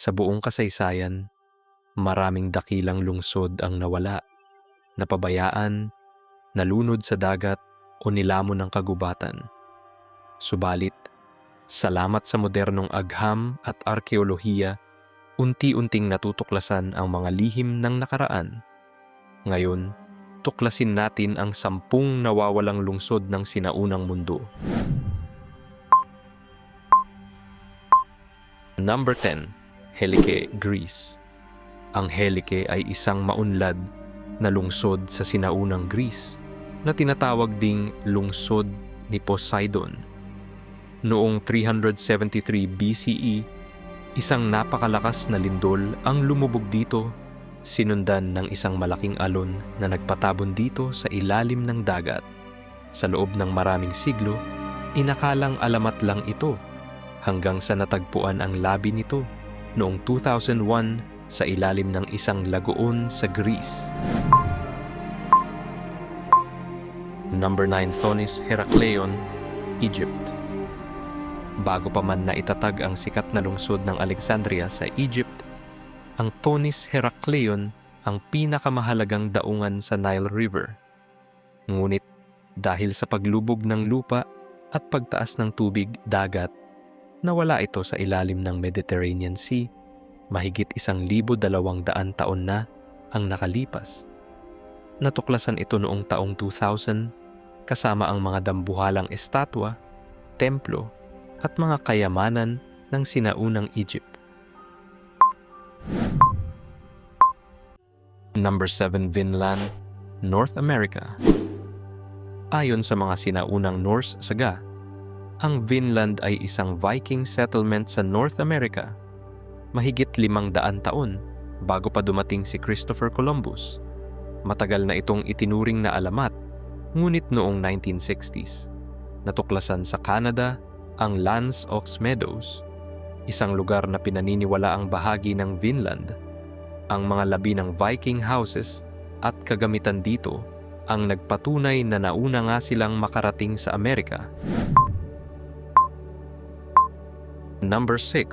Sa buong kasaysayan, maraming dakilang lungsod ang nawala, napabayaan, nalunod sa dagat o nilamon ng kagubatan. Subalit, salamat sa modernong agham at arkeolohiya, unti-unting natutuklasan ang mga lihim ng nakaraan. Ngayon, tuklasin natin ang sampung nawawalang lungsod ng sinaunang mundo. Number 10. Helike, Greece. Ang Helike ay isang maunlad na lungsod sa sinaunang Greece na tinatawag ding lungsod ni Poseidon. Noong 373 BCE, isang napakalakas na lindol ang lumubog dito, sinundan ng isang malaking alon na nagpatabon dito sa ilalim ng dagat. Sa loob ng maraming siglo, inakalang alamat lang ito hanggang sa natagpuan ang labi nito noong 2001 sa ilalim ng isang lagoon sa Greece. Number 9 Thonis Herakleion, Egypt. Bago pa man na itatag ang sikat na lungsod ng Alexandria sa Egypt, ang Thonis Herakleion ang pinakamahalagang daungan sa Nile River. Ngunit dahil sa paglubog ng lupa at pagtaas ng tubig dagat, nawala ito sa ilalim ng Mediterranean Sea mahigit isang libo dalawang daan taon na ang nakalipas. Natuklasan ito noong taong 2000 kasama ang mga dambuhalang estatwa, templo at mga kayamanan ng sinaunang Egypt. Number 7 Vinland, North America. Ayon sa mga sinaunang Norse saga, ang Vinland ay isang Viking settlement sa North America mahigit limang daan taon bago pa dumating si Christopher Columbus. Matagal na itong itinuring na alamat, ngunit noong 1960s, natuklasan sa Canada ang Lance Ox Meadows, isang lugar na pinaniniwala ang bahagi ng Vinland. Ang mga labi ng Viking houses at kagamitan dito ang nagpatunay na nauna nga silang makarating sa Amerika. Number 6.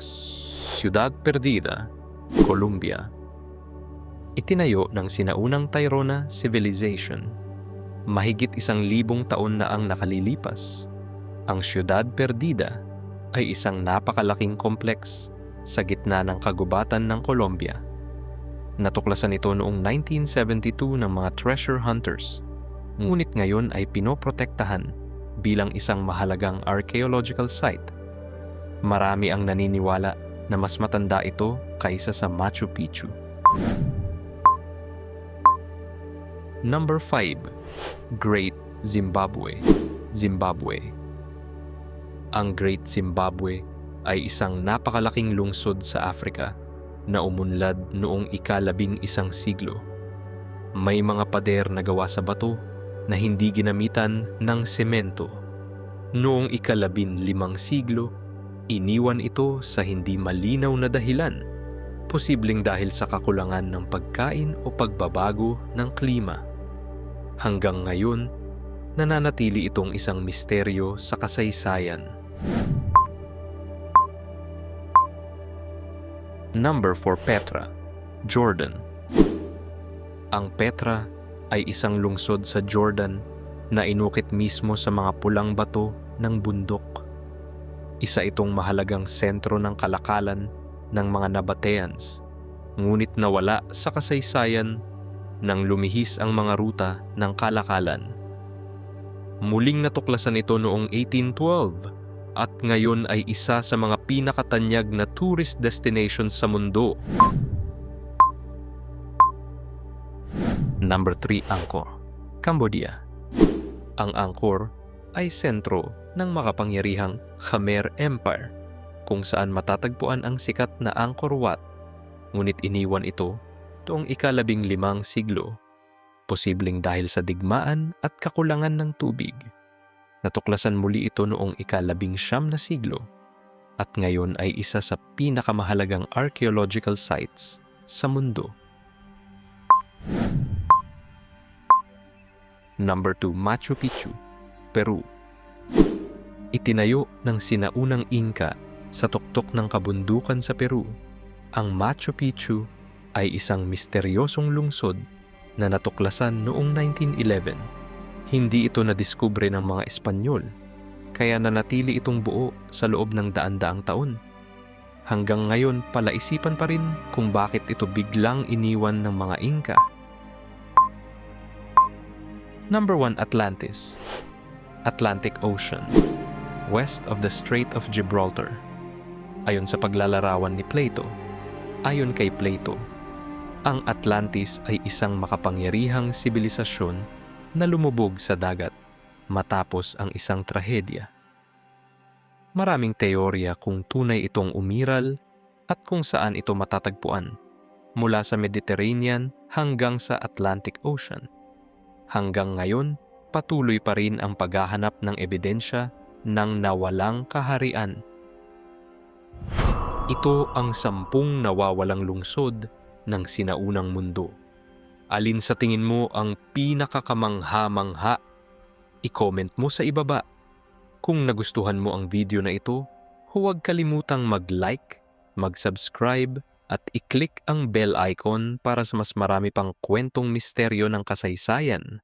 Ciudad Perdida, Colombia. Itinayo ng sinaunang Tairona Civilization. Mahigit isang libong taon na ang nakalilipas. Ang Ciudad Perdida ay isang napakalaking kompleks sa gitna ng kagubatan ng Colombia. Natuklasan ito noong 1972 ng mga treasure hunters, ngunit ngayon ay pinoprotektahan bilang isang mahalagang archaeological site. Marami ang naniniwala na mas matanda ito kaysa sa Machu Picchu. Number 5. Great Zimbabwe Zimbabwe Ang Great Zimbabwe ay isang napakalaking lungsod sa Afrika na umunlad noong ikalabing isang siglo. May mga pader na gawa sa bato na hindi ginamitan ng semento. Noong ikalabin limang siglo, iniwan ito sa hindi malinaw na dahilan, posibleng dahil sa kakulangan ng pagkain o pagbabago ng klima. Hanggang ngayon, nananatili itong isang misteryo sa kasaysayan. Number 4 Petra, Jordan. Ang Petra ay isang lungsod sa Jordan na inukit mismo sa mga pulang bato ng bundok. Isa itong mahalagang sentro ng kalakalan ng mga Nabateans, ngunit nawala sa kasaysayan nang lumihis ang mga ruta ng kalakalan. Muling natuklasan ito noong 1812 at ngayon ay isa sa mga pinakatanyag na tourist destinations sa mundo. Number 3 Angkor, Cambodia. Ang Angkor ay sentro ng makapangyarihang Khmer Empire kung saan matatagpuan ang sikat na Angkor Wat ngunit iniwan ito noong ikalabing limang siglo, posibleng dahil sa digmaan at kakulangan ng tubig. Natuklasan muli ito noong ikalabing siyam na siglo at ngayon ay isa sa pinakamahalagang archaeological sites sa mundo. Number 2 Machu Picchu, Peru. Itinayo ng sinaunang Inca sa tuktok ng kabundukan sa Peru Ang Machu Picchu ay isang misteryosong lungsod na natuklasan noong 1911. Hindi ito nadiskubre ng mga Espanyol, kaya nanatili itong buo sa loob ng daan-daang taon. Hanggang ngayon, palaisipan pa rin kung bakit ito biglang iniwan ng mga Inca. Number 1 Atlantis Atlantic Ocean West of the Strait of Gibraltar Ayon sa paglalarawan ni Plato, ayon kay Plato, ang Atlantis ay isang makapangyarihang sibilisasyon na lumubog sa dagat matapos ang isang trahedya. Maraming teorya kung tunay itong umiral at kung saan ito matatagpuan mula sa Mediterranean hanggang sa Atlantic Ocean. Hanggang ngayon, patuloy pa rin ang paghahanap ng ebidensya ng nawalang kaharian. Ito ang sampung nawawalang lungsod ng sinaunang mundo. Alin sa tingin mo ang pinakakamangha-mangha? I-comment mo sa ibaba. Kung nagustuhan mo ang video na ito, huwag kalimutang mag-like, mag-subscribe at i-click ang bell icon para sa mas marami pang kwentong misteryo ng kasaysayan